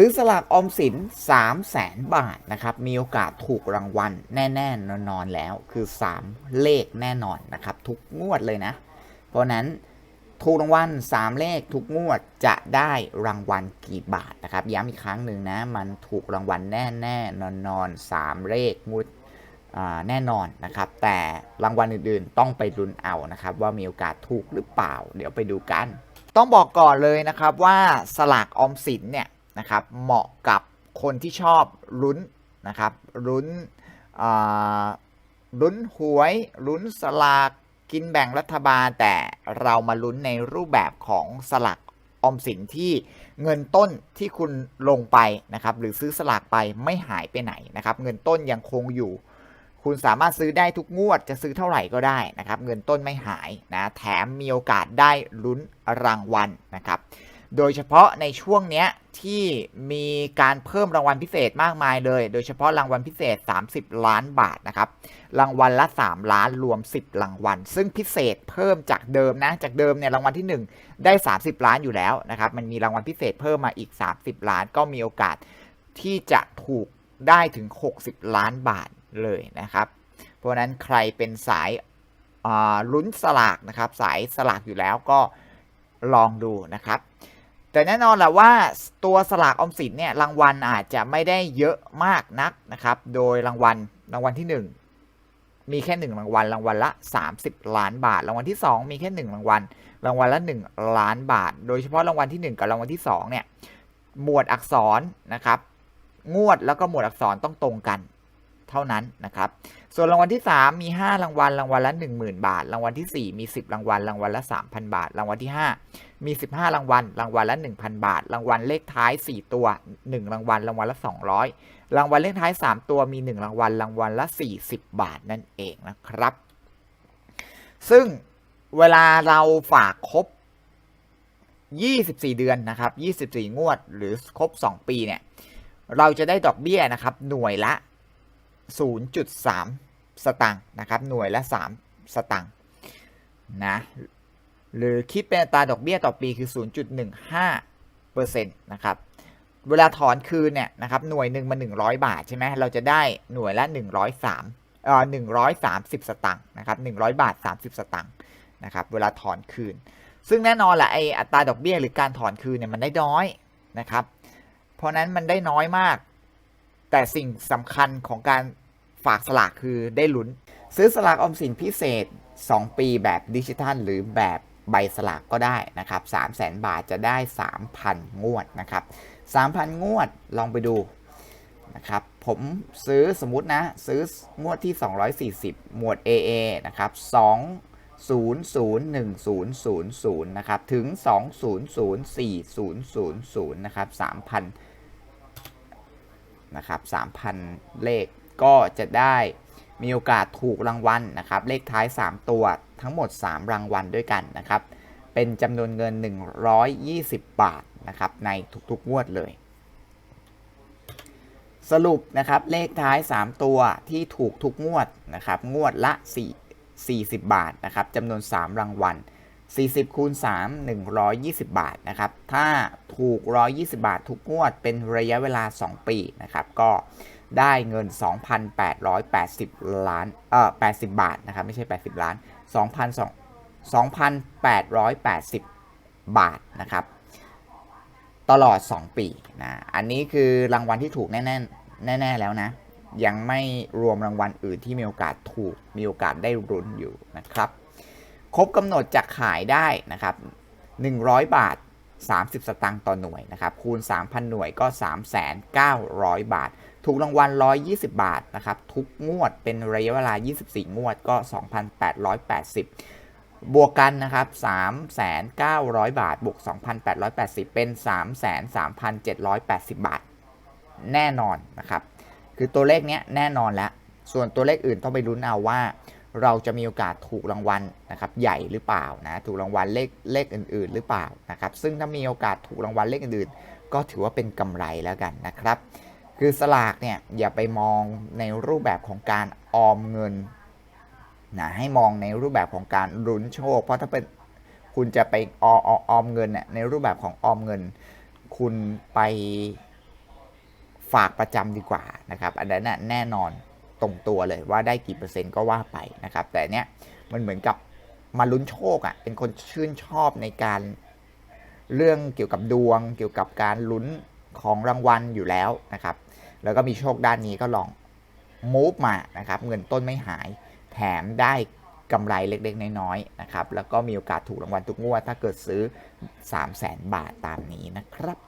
ซื้อสลากออมสิน 3 0 0แสนบาทนะครับ มีโอกาสถูกรางวัลแน่ๆนอนๆแล้ว คือ 3 เลขแน่นอนนะครับ ทุกงวดเลยนะ เพราะนั้นถูกรางวัล3 เลขทุกงวดจะได้รางวัลกี่บาทนะครับ ย้ำอีกครั้งหนึ่งนะ มันถูกรางวัลแน่ๆนอนๆ3เลขงวดแน่นอนนะครับ แต่รางวัลอื่นๆต้องไปลุ้นเอานะครับ ว่ามีโอกาสถูกหรือเปล่า เดี๋ยวไปดูกัน ต้องบอกก่อนเลยนะครับว่าสลากออมสินเนี่ย นะครับ เหมาะกับคนที่ชอบลุ้นนะครับลุ้นลุ้นหวยลุ้นสลากกินแบ่งรัฐบาล แต่เรามาลุ้นในรูปแบบของสลากออมสินที่เงินต้นที่คุณลงไปนะครับ หรือซื้อสลากไปไม่หายไปไหนนะครับ เงินต้นยังคงอยู่ คุณสามารถซื้อได้ทุกงวดจะซื้อเท่าไหร่ก็ได้นะครับ เงินต้นไม่หายนะแถมมีโอกาสได้ลุ้นรางวัลนะครับ โดยเฉพาะในช่วงเนี้ยที่มีการเพิ่มรางวัลพิเศษมากมายเลย โดยเฉพาะรางวัลพิเศษ 30 ล้านบาทนะครับ รางวัลละ 3 ล้านรวม 10 รางวัล ซึ่งพิเศษเพิ่มจากเดิมนะ จากเดิมเนี่ยรางวัลที่ 1 ได้ 30 ล้านอยู่แล้วนะครับ มันมีรางวัลพิเศษเพิ่มมาอีก 30 ล้าน ก็มีโอกาสที่จะถูกได้ถึง 60 ล้านบาทเลยนะครับ เพราะฉะนั้นใครเป็นสายอ่าลุ้นสลากนะครับ สายสลากอยู่แล้วก็ลองดูนะครับ แต่แน่นอนแหละว่าตัวสลากออมสินเนี่ยรางวัลอาจจะไม่ได้เยอะมากนักนะครับ โดยรางวัลรางวัลที่ 1 มีแค่ 1 รางวัล รางวัลละ 30 ล้านบาท รางวัลที่ 2 มีแค่ 1 รางวัล รางวัลละ 1 ล้านบาท โดยเฉพาะรางวัลที่ 1 กับรางวัลที่2เนี่ยหมวดอักษรนะครับงวดแล้วก็หมวดอักษรต้องตรงกัน เท่านั้นนะครับ ส่วนรางวัลที่ 3 มี 5 รางวัล รางวัลละ 10,000 บาท รางวัลที่ 4 มี 10 รางวัล รางวัลละ 3,000 บาท รางวัลที่ 5 มี 15 รางวัล รางวัลละ 1,000 บาท รางวัลเลขท้าย 4 ตัว 1 รางวัล รางวัลละ 200 รางวัลเลขท้าย 3 ตัวมี 1 รางวัล รางวัลละ 40 บาทนั่นเองนะครับ ซึ่งเวลาเราฝากครบ 24 เดือนนะครับ 24 งวด หรือครบ 2 ปีเนี่ย เราจะได้ดอกเบี้ยนะครับ หน่วยละ 0.3 สตังค์นะครับหน่วยละ 3 สตังค์นะหรือคิดเป็นอัตราดอกเบี้ยต่อปีคือ 0.15เปอร์เซ็นต์นะครับเวลาถอนคืนเนี่ยนะครับหน่วยหนึ่งมา 100 บาทใช่ไหมเราจะได้หน่วยละ 103เอ่อ130 สตังค์นะครับ100 บาท 30 สตังค์นะครับเวลาถอนคืน ซึ่งแน่นอนแหละไออัตราดอกเบี้ยหรือการถอนคืนเนี่ยมันได้น้อยนะครับเพราะนั้นมันได้น้อยมาก แต่สิ่งสำคัญของการฝากสลากคือได้ลุ้น ซื้อสลากออมสินพิเศษ 2 ปีแบบดิจิทัล หรือแบบใบสลากก็ได้นะครับ3 0 0แสนบาทจะได้ 3,000 งวดนะครับ 3,000 งวดลองไปดูนะครับ ผมซื้อสมมุตินะ ซื้องวดที่ 240 หมวด AA นะครับ2 0 0 1 0 0 0นะครับ ถึง 2 0 0 4 0 0 0 นะครับ 3,000 นะครับ3,000 เลขก็จะได้มีโอกาสถูกรางวัลนะครับ เลขท้าย 3 ตัวทั้งหมด 3 รางวัลด้วยกันนะครับ เป็นจำนวนเงิน 120 บาทนะครับในทุกๆงวดเลย สรุปนะครับเลขท้าย 3 ตัวที่ถูกทุกงวดนะครับ งวดละ 4 40 บาทนะครับจำนวน 3 รางวัล 40คูณ3 120 บาทนะครับ ถ้าถูก 120 บาททุกงวดเป็นระยะเวลา 2 ปีนะครับ ก็ได้เงิน 2,880 ล้าน เอ่อ 80 บาทนะครับ ไม่ใช่ 80 ล้าน 2,880 บาทนะครับ ตลอด 2 ปีนะ อันนี้คือรางวัลที่ถูกแน่ ๆ แน่ ๆ แล้วนะ ยังไม่รวมรางวัลอื่นที่มีโอกาสถูก มีโอกาสได้รุนอยู่นะครับ ครบกำหนดจะขายได้นะครับ 100 บาท 30 สตางค์ต่อหน่วยนะครับ คูณ 3,000 หน่วยก็ 3,900 บาท ถูกรางวัล 120 บาทนะครับ ทุกงวดเป็นระยะเวลา 24 งวดก็ 2,880 บวกกันนะครับ 3,900 บาท บวก 2,880 เป็น 33,780 บาท แน่นอนนะครับ คือตัวเลขเนี้ยแน่นอนแล้ว ส่วนตัวเลขอื่นต้องไปลุ้นเอาว่า เราจะมีโอกาสถูกรางวัลนะครับใหญ่หรือเปล่านะถูกรางวัลเลขเลขอื่น ๆ หรือเปล่านะครับซึ่งถ้ามีโอกาสถูกรางวัลเลขอื่นๆ ก็ถือว่าเป็นกำไรแล้วกันนะครับ คือสลากเนี่ยอย่าไปมองในรูปแบบของการออมเงินนะให้มองในรูปแบบของการลุ้นโชค เพราะถ้าเป็นคุณจะไปอออออมเงินเนี่ยในรูปแบบของออมเงิน คุณไปฝากประจำดีกว่านะครับ อันนั้นแน่นอน ตรงตัวเลยว่าได้กี่เปอร์เซ็นต์ก็ว่าไปนะครับ แต่เนี้ยมันเหมือนกับมาลุ้นโชคอะ่ะ เป็นคนชื่นชอบในการเรื่องเกี่ยวกับดวง เกี่ยวกับการลุ้นของรางวัลอยู่แล้วนะครับ แล้วก็มีโชคด้านนี้ก็ลอง move มานะครับ เงินต้นไม่หาย แถมได้กำไรเล็กๆ น้อยๆนะครับ แล้วก็มีโอกาสถูกรางวัลทุกงวดถ้าเกิดซื้อ 3 0 0แสนบาทตามนี้นะครับ